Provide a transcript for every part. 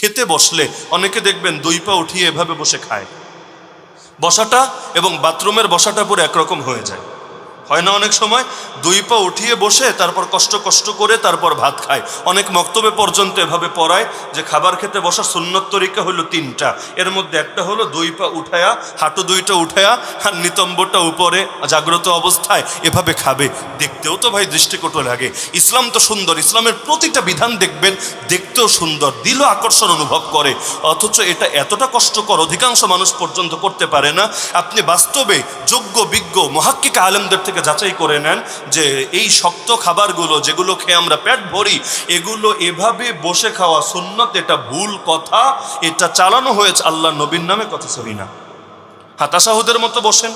খেতে বসলে অনেকে দেখবেন দুই পা উঠিয়ে এভাবে বসে খায়। বসাটা এবং বাথরুমের বসাটা পুরো একরকম হয়ে যায়। হয় না অনেক সময়? দুই পা উঠিয়ে বসে, তারপর কষ্ট কষ্ট করে, তারপর ভাত খায়। অনেক মক্তবে পর্যন্ত এভাবে পড়ায় যে খাবার খেতে বসার সুন্নত তরিকা হলো তিনটা। এর মধ্যে একটা হলো দুই পা উঠায়া, হাঁটু দুইটা উঠায়া, আর নিতম্বটা উপরে, জাগ্রত অবস্থায় এভাবে খাবে। দেখতেও তো ভাই দৃষ্টিকটু লাগে। ইসলাম তো সুন্দর। ইসলামের প্রতিটা বিধান দেখবেন, দেখতেও সুন্দর, দিলও আকর্ষণ অনুভব করে। অথচ এটা এতটা কষ্টকর, অধিকাংশ মানুষ পর্যন্ত করতে পারে না। আপনি বাস্তবে যোগ্য, বিজ্ঞ, মহাক্কিক আলেমদের থেকে যাচাই করে নেন যে এই শক্ত খাবারগুলো যেগুলো খেয়ে আমরা পেট ভরি, এগুলো এভাবে বসে খাওয়া সুন্নত, এটা ভুল কথা, এটা চালানো হয়েছে আল্লাহ নবীর নামে, কথা সহি না। হাতাশাহুদের মতো বসেন,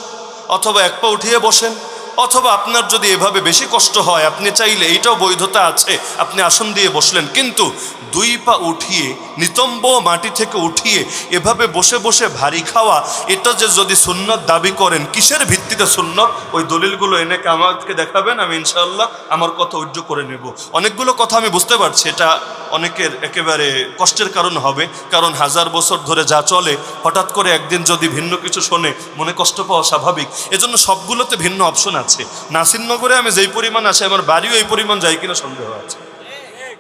অথবা এক পা উঠিয়ে বসেন অথবা আপনার যদি এভাবে বেশি কষ্ট হয়, আপনি চাইলে এইটাও বৈধতা আছে, আপনি আসন দিয়ে বসলেন। কিন্তু দুই পা উঠিয়ে, নিতম্ব মাটি থেকে উঠিয়ে, এভাবে বসে বসে ভারী খাওয়া, এটা যে যদি সুন্নত দাবি করেন, কিসের ভিত্তিতে সুন্নত? ওই দলিলগুলো এনে আমাকে দেখাবেন, আমি ইনশাল্লাহ আমার কথা উজ্জ্ব করে নেব। অনেকগুলো কথা আমি বুঝতে পারছি, এটা অনেকের একেবারে কষ্টের কারণ হবে, কারণ হাজার বছর ধরে যা চলে, হঠাৎ করে একদিন যদি ভিন্ন কিছু শোনে, মনে কষ্ট পাওয়া স্বাভাবিক। এজন্য সবগুলোতে ভিন্ন অপশন আছে। নাসিরনগরে আমি যেই পরিমাণ আছে আমার বাড়িও এই পরিমাণ যাই কিনা সন্দেহ আছে।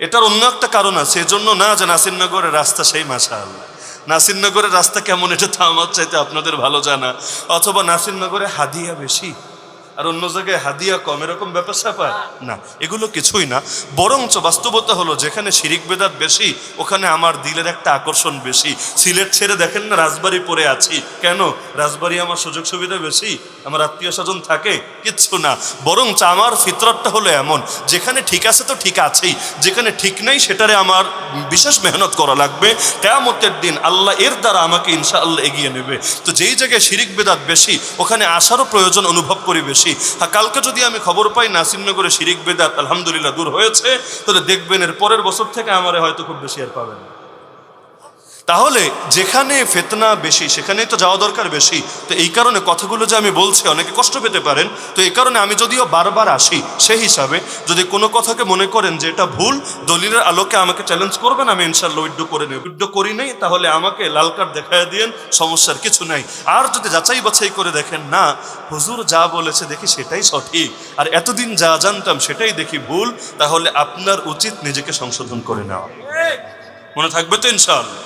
এটার অন্য একটা কারণ আছে, এজন্য না যে নাসিরনগরের রাস্তা সেই মাসাল নাসিরনগরের রাস্তা কেমন, এটা তো আমার চাইতে আপনাদের ভালো জানা। অথবা নাসিরনগরে হাদিয়া বেশি। আর অন্য জায়গায় হাদিয়া কম, এরকম ব্যাপার স্যাপার? না, এগুলো কিছুই না। বরঞ্চ বাস্তবতা হলো, যেখানে শিরিক বেদাত বেশি, ওখানে আমার দিলের একটা আকর্ষণ বেশি। সিলেট ছেড়ে দেখেন না, রাজবাড়ি পরে আছি। কেন? রাজবাড়ি আমার সুযোগ সুবিধা বেশি, আমার আত্মীয় স্বজন থাকে, কিচ্ছু না। বরঞ্চ আমার ফিতরতটা হলো এমন, যেখানে ঠিক আছে তো ঠিক আছেই, যেখানে ঠিক নেই সেটারে আমার বিশেষ মেহনত করা লাগবে। কেয়ামতের দিন আল্লাহ এর দ্বারা আমাকে ইনশাআল্লাহ এগিয়ে নেবে। তো যেই জায়গায় শিরিক বেদাত বেশি, ওখানে আসারও প্রয়োজন অনুভব করি বেশি। হ্যাঁ কালকে যদি আমি খবর পাই নাসিমনগরে শিরিক বেদাত আলহামদুলিল্লাহ দূর হয়েছে, তাহলে দেখবেন এর পরের বছর থেকে আমার হয়তো খুব বেশি আর পাবেন না। তাহলে যেখানে ফেতনা বেশি, সেখানেই তো যাওয়া দরকার বেশি। তো এই কারণে কথাগুলো যে আমি বলছি, অনেকে কষ্ট পেতে পারেন। তো এই কারণে আমি যদিও বারবার আসি সেই হিসাবে, যদি কোনো কথাকে মনে করেন যে এটা ভুল, দলিলের আলোকে আমাকে চ্যালেঞ্জ করবেন, আমি ইনশাল্লাহ উইড্য করে নেব। উইড্য করি নাই, তাহলে আমাকে লাল কার্ড দেখায় দিয়েন, সমস্যার কিছু নাই। আর যদি যাচাই বাছাই করে দেখেন, না, হুজুর যা বলেছে দেখি সেটাই সঠিক। আর এতদিন যা জানতাম সেটাই দেখি ভুল, তাহলে আপনার উচিত নিজেকে সংশোধন করে নেওয়া। মনে থাকবে তো ইনশাল্লাহ